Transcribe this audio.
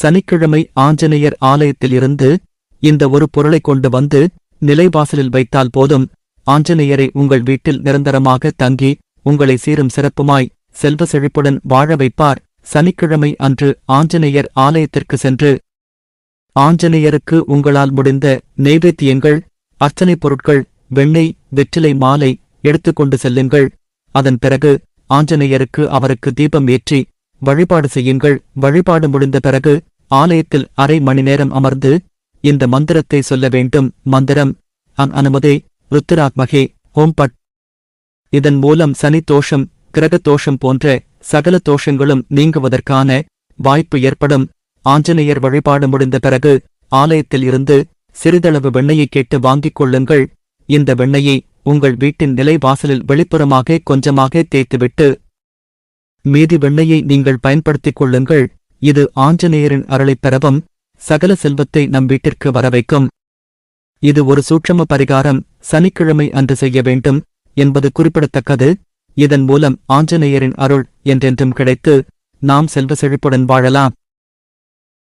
சனிக்கிழமை ஆஞ்சநேயர் ஆலயத்திலிருந்து இந்த ஒரு பொருளை கொண்டு வந்து நிலைவாசலில் வைத்தால் போதும். ஆஞ்சநேயரை உங்கள் வீட்டில் நிரந்தரமாக தங்கி உங்களை சீரும் சிறப்புமாய் செல்வ செழிப்புடன் வாழ வைப்பார். சனிக்கிழமை அன்று ஆஞ்சநேயர் ஆலயத்திற்கு சென்று ஆஞ்சநேயருக்கு உங்களால் முடிந்த நெய்வேத்தியங்கள் அர்ச்சனை பொருட்கள் வெண்ணெய் வெற்றிலை மாலை எடுத்துக்கொண்டு செல்லுங்கள். அதன் பிறகு ஆஞ்சநேயருக்கு அவருக்கு தீபம் ஏற்றி வழிபாடு செய்யுங்கள். வழிபாடு முடிந்த பிறகு ஆலயத்தில் அரை மணி நேரம் அமர்ந்து இந்த மந்திரத்தை சொல்ல வேண்டும். மந்திரம் அன் அனுமதே ருத்ராத்மகே ஓம் பட். இதன் மூலம் சனி தோஷம் கிரக தோஷம் போன்ற சகல தோஷங்களும் நீங்குவதற்கான வாய்ப்பு ஏற்படும். ஆஞ்சநேயர் வழிபாடு முடிந்த பிறகு ஆலயத்தில் இருந்து சிறிதளவு வெண்ணையை கேட்டு வாங்கிக் கொள்ளுங்கள். இந்த வெண்ணையை உங்கள் வீட்டின் நிலை வாசலில் வெளிப்புறமாக கொஞ்சமாக தேய்த்துவிட்டு மீதி வெண்ணையை நீங்கள் பயன்படுத்திக் கொள்ளுங்கள். இது ஆஞ்சநேயரின் அருளைப் பெறவும் சகல செல்வத்தை நம் வீட்டிற்கு வரவைக்கும். இது ஒரு சூட்சம பரிகாரம் சனிக்கிழமை அன்று செய்ய வேண்டும் என்பது குறிப்பிடத்தக்கது. இதன் மூலம் ஆஞ்சநேயரின் அருள் என்றென்றும் கிடைத்து நாம் செல்வ செழிப்புடன் வாழலாம்.